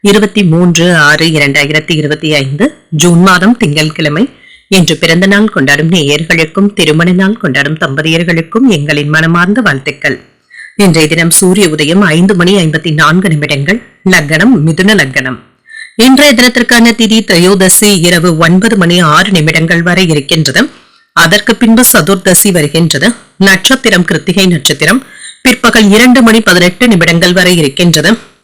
இருபத்தி மூன்று ஆறு இரண்டாயிரத்தி இருபத்தி ஐந்து ஜூன் மாதம் திங்கட்கிழமை என்று பிறந்த நாள் கொண்டாடும் நேயர்களுக்கும் திருமண நாள் கொண்டாடும் தம்பதியர்களுக்கும் எங்களின் மனமார்ந்த வாழ்த்துக்கள். இன்றைய தினம் சூரிய உதயம் ஐந்து மணி ஐம்பத்தி நான்கு நிமிடங்கள். லக்னம் மிதுன லக்னம் இன்றைய தினத்திற்கான திதி திரையோதசி இரவு ஒன்பது மணி ஆறு நிமிடங்கள் வரை இருக்கின்றது. அதற்கு பின்பு சதுர்தசி வருகின்றது. நட்சத்திரம் கிருத்திகை நட்சத்திரம். பிற்பகல் இரண்டு மணி பதினெட்டு நிமிடங்கள் வரை இருக்கின்றது.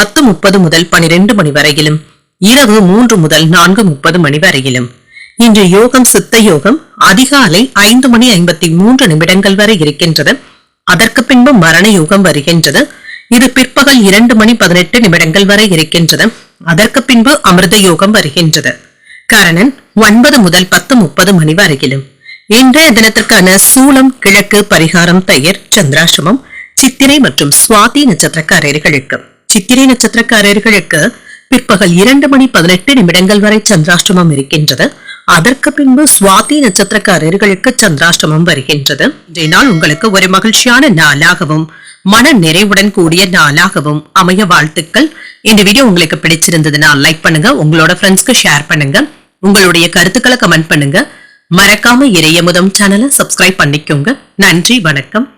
பத்து முப்பது முதல் பனிரெண்டு மணி வரையிலும் இரவு மூன்று முதல் நான்கு முப்பது மணி வரையிலும். இன்று யோகம் சித்த யோகம் அதிகாலை ஐந்து மணி ஐம்பத்தி மூன்று நிமிடங்கள் வரை இருக்கின்றது. அதற்கு பின்பு மரண யோகம் வருகின்றது. இது பிற்பகல் இரண்டு மணி பதினெட்டு நிமிடங்கள் வரை இருக்கின்றது. அதற்கு பின்பு அமிர்த யோகம் வருகின்றது. கரணன் ஒன்பது முதல் பத்து முப்பது மணி வரையிலும். இன்றைய தினத்திற்கான சூலம் கிழக்கு பரிகாரம் தயிர் சந்திராசிரமம் சித்திரை மற்றும் சுவாதி நட்சத்திரக்காரர்களுக்கு. சித்திரை நட்சத்திரக்காரர்களுக்கு பிற்பகல் இரண்டு மணி பதினெட்டு நிமிடங்கள் வரை சந்திராஷ்டமம் இருக்கின்றது. அதற்கு பின்பு சுவாதி நட்சத்திரக்காரர்களுக்கு சந்திராஷ்டமம் வருகின்றது. இன்றைய நாள் உங்களுக்கு ஒரு மகிழ்ச்சியான நாளாகவும் மன நிறைவுடன் கூடிய நாளாகவும் அமைய வாழ்த்துக்கள். இந்த வீடியோ உங்களுக்கு பிடிச்சிருந்ததுன்னா லைக் பண்ணுங்க உங்களோட ஃப்ரெண்ட்ஸ்க்கு ஷேர் பண்ணுங்க. உங்களுடைய கருத்துக்களை கமெண்ட் பண்ணுங்க. மறக்காம இறையமுதம் சேனலை சப்ஸ்கிரைப் பண்ணிக்கோங்க. நன்றி வணக்கம்.